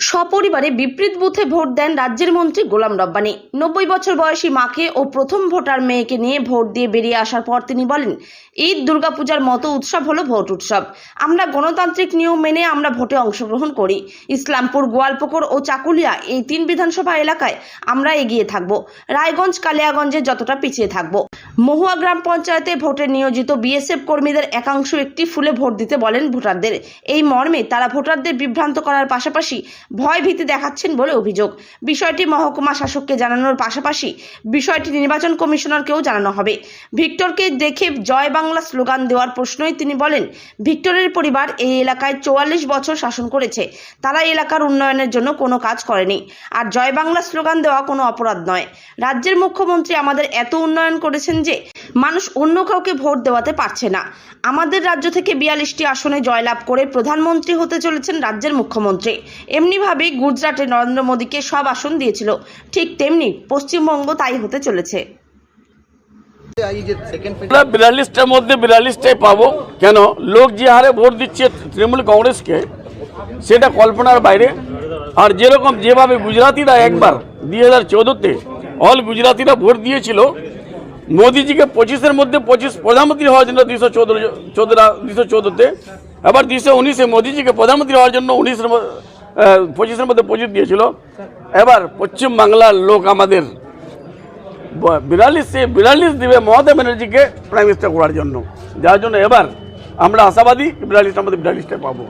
সপরিবারে বিপরীত বুথে ভোট দেন রাজ্যের মন্ত্রী গোলাম রব্বানি। নব্বই বছর বয়সী মাকে ও প্রথম ভোটার মেয়েকে নিয়ে ভোট দিয়ে বেরিয়ে আসার পর তিনি বলেন, ঈদ, দুর্গাপূজার মতো উৎসব হলো ভোট উৎসব। আমরা গণতান্ত্রিক নিয়ম মেনে আমরা ভোটে অংশগ্রহণ করি। ইসলামপুর, গোয়ালপুকুর ও চাকুলিয়া এই তিন বিধানসভা এলাকায় আমরা এগিয়ে থাকব। রায়গঞ্জ, কালিয়াগঞ্জে যতটা পিছিয়ে থাকব। মহুয়া গ্রাম পঞ্চায়েতে ভোটে নিয়োজিত বিএসএফ কর্মীদের একাংশ একটি ফুলে ভোট দিতে বলেন ভোটারদের। এই মর্মে তারা ভোটারদের বিভ্রান্ত করার পাশাপাশি ভয় ভীতি দেখাচ্ছেন বলে অভিযোগ। বিষয়টি মহকুমা শাসককে জানানোর পাশাপাশি বিষয়টি নির্বাচন কমিশনারকেও জানানো হবে। ভিক্টরকে দেখে জয় বাংলা স্লোগান দেওয়ার প্রশ্নই তিনি বলেন, ভিক্টরের পরিবার এই এলাকায় চুয়াল্লিশ বছর শাসন করেছে। তারা এলাকার উন্নয়নের জন্য কোনো কাজ করেনি। আর জয় বাংলা স্লোগান দেওয়া কোনো অপরাধ নয়। রাজ্যের মুখ্যমন্ত্রী আমাদের এত উন্নয়ন করেছেন যে মানুষ অন্য কাউকে ভোট দেওয়াতে পারছে না। আমাদের রাজ্য থেকে বিয়াল্লিশটি আসনে জয়লাভ করে প্রধানমন্ত্রী হতে চলেছেন রাজ্যের মুখ্যমন্ত্রী। এমনিভাবেই গুজরাটে নরেন্দ্র মোদীকে সব আসন দিয়েছিল। ঠিক তেমনি পশ্চিমবঙ্গ তাই হতে চলেছে। বিয়াল্লিশটার মধ্যে বিয়াল্লিশটাই পাবো। কেন? লোক যে হারে ভোট দিচ্ছে তৃণমূল কংগ্রেসকে, সেটা কল্পনার বাইরে। আর যেরকম যেভাবে গুজরাতিরা একবার দুই হাজার চোদ্দোতে অল গুজরাতিরা ভোট দিয়েছিল মোদিজিকে পঁচিশের মধ্যে পঁচিশ প্রধানমন্ত্রী হওয়ার জন্য দুইশো চোদ্দ, চোদ্দোটা, দুইশো চোদ্দোতে। আবার দুইশো উনিশে মোদিজিকে প্রধানমন্ত্রী হওয়ার জন্য উনিশের পঁচিশের মধ্যে পঁচিশ দিয়েছিল। এবার পশ্চিম বাংলার লোক আমাদের বিয়াল্লিশে বিয়াল্লিশ দিবে মমতা ব্যানার্জিকে প্রাইম মিনিস্টার করার জন্য। যার জন্য এবার আমরা আশাবাদী বিয়াল্লিশটার মধ্যে বিয়াল্লিশটা পাবো।